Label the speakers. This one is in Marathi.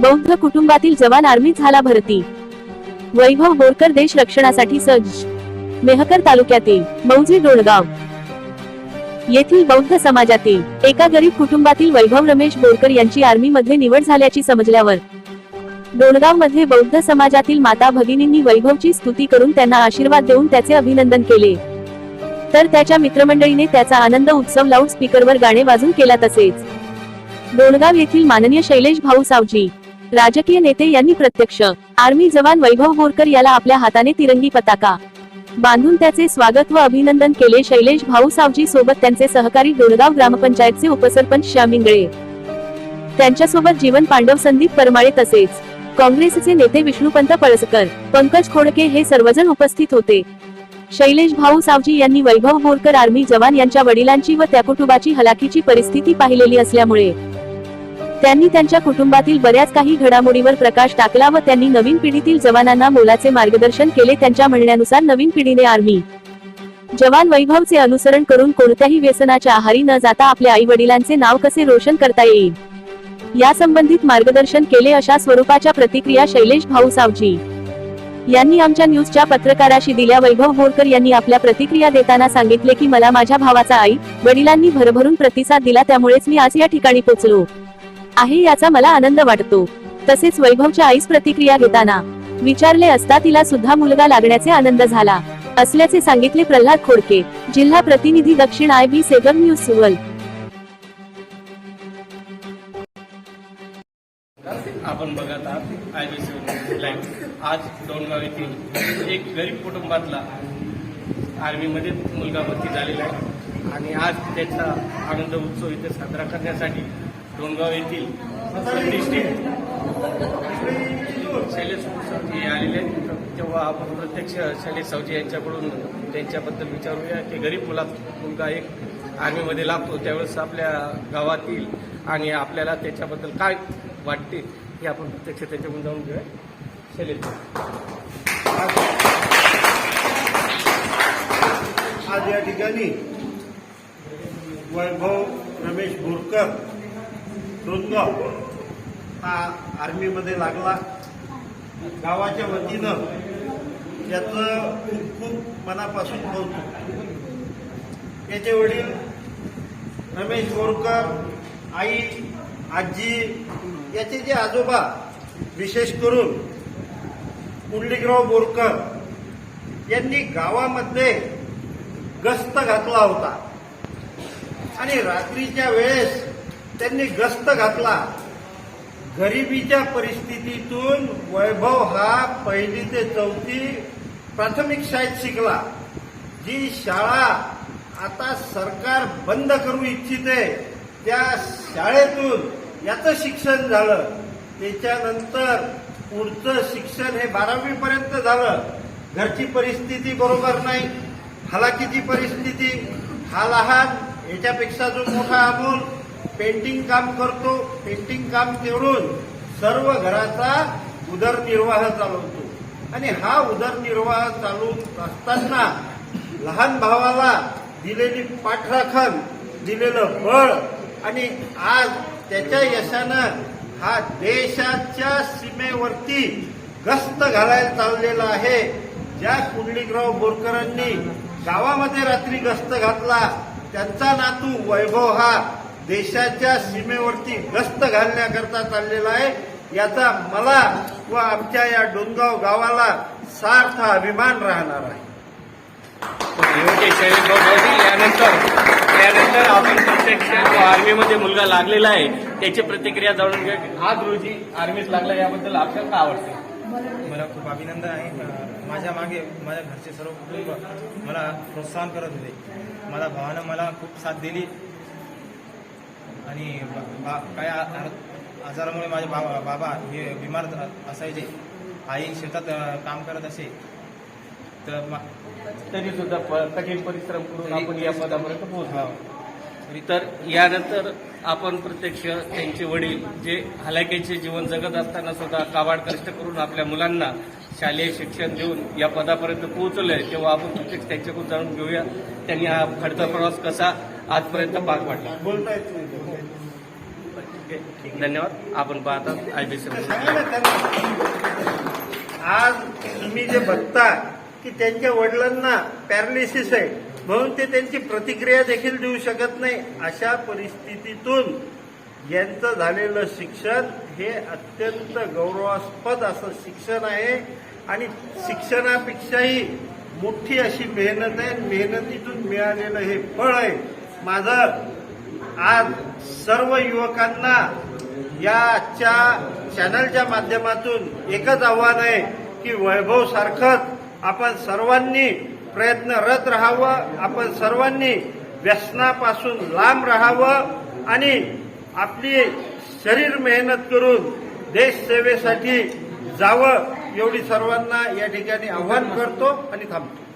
Speaker 1: बौद्ध कुटुंबातील जवान आर्मी झाला भरती. वैभव बोरकर देश रक्षणासाठी सज्ज. मेहकर तालुक्यातील मौजी डोळगाव. येथील बौद्ध समाजातील एका गरीब कुटुंबातील वैभव रमेश बोरकर यांची आर्मीमध्ये निवड झाल्याची समजल्यावर डोणगावमध्ये बौद्ध समाजातील माता भगिनींनी वैभवची स्तुती करून त्यांना आशीर्वाद देऊन त्याचे अभिनंदन केले. तर त्याच्या मित्रमंडळीने त्याचा आनंद उत्सव लाऊड स्पीकरवर गाणे वाजून केला तसेच. डोणगाव येथील माननीय शैलेश भाऊ सावजी राजकीय नेते यांनी प्रत्यक्ष आर्मी जवान वैभव बोरकर याला आपल्या हाताने तिरंगी पताका. बांधून त्याचे स्वागत व अभिनंदन केले शैलेश भाऊ सावजी सोबत त्यांचे सहकारी डोणगाव ग्रामपंचायतचे उपसरपंच श्याम इंगळे त्यांच्यासोबत जीवन पांडव संदीप परमाळे तसेच काँग्रेसचे नेते विष्णुपंत पळसकर पंकज खोडके हे सर्वजण उपस्थित होते. शैलेश भाऊ सावजी यांनी वैभव बोरकर आर्मी जवान यांच्या वडिलांची व त्या कुटुंबाची हलाखीची परिस्थिती पाहिलेली असल्यामुळे त्यांनी त्यांच्या कुटुंबातील बऱ्याच काही घडामोडीवर प्रकाश टाकला व त्यांनी नवीन पिढीतील जवानांना मोलाचे मार्गदर्शन केले. त्यांच्या म्हणण्यानुसार नवीन पिढीने आर्मी जवान वैभवचे अनुसरण करून कोणत्याही व्यसनाच्या आहारी न जाता आपल्या आई वडिलांचे नाव कसे रोशन करता येईल या संबंधित मार्गदर्शन केले अशा स्वरूपाच्या प्रतिक्रिया शैलेश भाऊ सावजी यांनी आमच्या न्यूजच्या पत्रकाराशी दिल्या. वैभव बोरकर यांनी आपल्या प्रतिक्रिया देताना सांगितले की मला माझ्या भावाचा आई वडिलांनी भरभरून प्रतिसाद दिला त्यामुळेच मी आज या ठिकाणी पोहोचलो आहे याचा मला आनंद वाटतो. तसेच वैभवच्या आईस प्रतिक्रिया घेताना विचारले असता तिला सुद्धा मुलगा लागण्याचे आनंद झाला. असल्याचे सांगितले प्रल्हाद खोडके जिल्हा प्रतिनिधी दक्षिण आय बी सेगम न्यूज सुवल
Speaker 2: आपण बघत आहात आय बी सी लाईव्ह. आज डोणगाव येथील एक गरीब कुटुंबातला आर्मीमध्ये मुलगा भरती झालेला आहे. आणि आज त्याचा आनंद उत्सव इथे साजरा करण्यासाठी डोणगाव येथील डिस्ट्रिक्ट शैलेश सावजी हे आलेले आहेत. तेव्हा आपण प्रत्यक्ष शैलेश सावजी यांच्याकडून त्यांच्याबद्दल विचारूया की गरीब मुला मुलगा एक आर्मीमध्ये लागतो त्यावेळेस आपल्या गावातील आणि आपल्याला त्याच्याबद्दल काय वाटते हे आपण प्रत्यक्ष त्याच्याकडून जाऊन घेऊया. शैलेश
Speaker 3: आज या ठिकाणी वैभव रमेश बोरकर डोनगाव हा आर्मीमध्ये लागला. गावाच्या वतीनं त्याचं खूप खूप मनापासून कौतुक. त्याचे वडील रमेश बोरकर आई आजी याचे जे आजोबा विशेष करून पुंडलिकराव बोरकर यांनी गावामध्ये गस्त घातला होता. आणि रात्रीच्या वेळेस त्यांनी गस्त घातला. गरिबीच्या परिस्थितीतून वैभव हा पहिली ते चौथी प्राथमिक शाळेत शिकला. जी शाळा आता सरकार बंद करू इच्छिते त्या शाळेतून याचं शिक्षण झालं. त्याच्यानंतर पुढचं शिक्षण हे बारावीपर्यंत झालं. घरची परिस्थिती बरोबर नाही. हालाकीची परिस्थिती हा लहान याच्यापेक्षा जो मोठा अमोल पेंटिंग काम करतो पेंटिंग काम करून सर्व घराचा उदरनिर्वाह चालवतो. आणि हा उदरनिर्वाह चालू असताना लहान भावाला दिलेली पाठराखण दिलेलं बळ आणि आज त्याच्या यशानं हा देशाच्या सीमेवरती गस्त घालायला चाललेला आहे. ज्या कुंडलिकराव बोरकरांनी गावामध्ये रात्री गस्त घातला त्यांचा नातू वैभव हा देशाच्या सीमेवरती गस्त घालण्याकरता चाललेला आहे. याचा मला व आमच्या या डोंगाव गावाला सार्थ अभिमान राहणार आहे.
Speaker 2: यानंतर यानंतर आपण प्रत्यक्ष आर्मीमध्ये मुलगा लागलेला आहे. त्याची प्रतिक्रिया जाणून घ्या. आज रोजी आर्मीत लागला याबद्दल आपल्याला काय आवडते?
Speaker 4: मला खूप अभिनंदन आहे. माझ्या मागे माझ्या घरचे सर्व कुटुंब मला प्रोत्साहन करत होते. माझ्या भावानं मला खूप साथ दिली. आणि बा- आ- आजारामुळे माझे बाबा बाबा हे बिमार असायचे. आई शेतात काम करत असे. तर मा-
Speaker 2: तरी सुद्धा कठीण परिश्रम करून आपण या पदापर्यंत पोहोचलो. तर यानंतर आपण प्रत्यक्ष त्यांचे वडील जे हलाखीचे जीवन जगत असताना सुद्धा काबाड कष्ट करून आपल्या मुलांना शालेय शिक्षण देऊन या पदापर्यंत पोहोचलोय तेव्हा आपण प्रत्यक्ष त्यांच्याकडून जाणून घेऊया त्यांनी हा खडतर प्रवास कसा आजपर्यंत पार पाडला. धन्यवाद. आपण पाहतात आय बी.
Speaker 3: आज तुम्ही जे बघता की त्यांच्या वडिलांना पॅरालिसिस आहे म्हणून ते त्यांची प्रतिक्रिया देखील देऊ शकत नाही. अशा परिस्थितीतून यांचं झालेलं शिक्षण हे अत्यंत गौरवास्पद असं शिक्षण आहे. आणि शिक्षणापेक्षाही मोठी अशी मेहनत आहे. मेहनतीतून मिळालेलं हे फळ आहे. माझं आज सर्व युवकांना या आजच्या चॅनलच्या माध्यमातून एकच आव्हान आहे की वैभव सारखंच आपण सर्वांनी प्रयत्नरत राहावं. आपण सर्वांनी व्यसनापासून लांब राहावं आणि आपली शरीर मेहनत करून देश सेवेसाठी जावं. एवढी सर्वांना या ठिकाणी आव्हान करतो आणि थांबतो.